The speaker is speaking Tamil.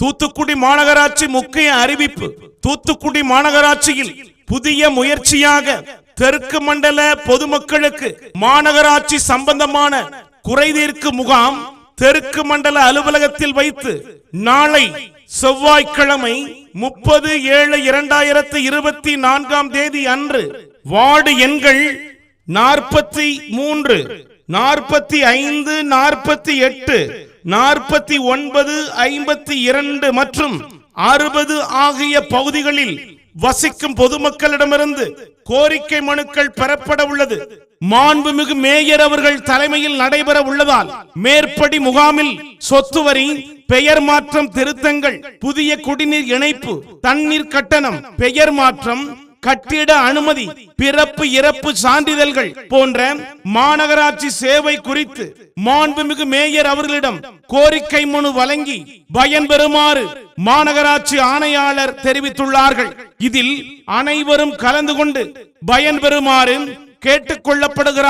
தூத்துக்குடி மாநகராட்சி முக்கிய அறிவிப்பு. தூத்துக்குடி மாநகராட்சியில் புதிய முயற்சியாக தெற்கு மண்டல பொதுமக்களுக்கு மாநகராட்சி சம்பந்தமான குறைதீர்க்கு முகாம் தெற்கு மண்டல அலுவலகத்தில் வைத்து நாளை செவ்வாய்க்கிழமை முப்பது ஏழு இரண்டாயிரத்து இருபத்தி நான்காம் தேதி அன்று வார்டு எண்கள் நாற்பத்தி மூன்று நாற்பத்தி ஐந்து நாற்பத்தி எட்டு நாற்பத்தி ஒன்பது ஐம்பத்தி இரண்டு மற்றும் அறுபது ஆகிய பகுதிகளில் வசிக்கும் பொதுமக்களிடமிருந்து கோரிக்கை மனுக்கள் பெறப்பட உள்ளது. மாண்புமிகு மேயர் அவர்கள் தலைமையில் நடைபெற உள்ளதால் மேற்படி முகாமில் சொத்து வரி பெயர் மாற்றம் திருத்தங்கள் புதிய குடிநீர் இணைப்பு தண்ணீர் கட்டணம் பெயர் மாற்றம் கட்டிட அனுமதி பிறப்பு இறப்பு சான்றிதழ்கள் போன்ற மாநகராட்சி சேவை குறித்து மாண்புமிகு மேயர் அவர்களிடம் கோரிக்கை மனு வழங்கி பயன்பெறுமாறு மாநகராட்சி ஆணையாளர் தெரிவித்துள்ளார்கள். இதில் அனைவரும் கலந்து கொண்டு பயன்பெறுமாறு கேட்டுக் கொள்ளப்படுகிறார்.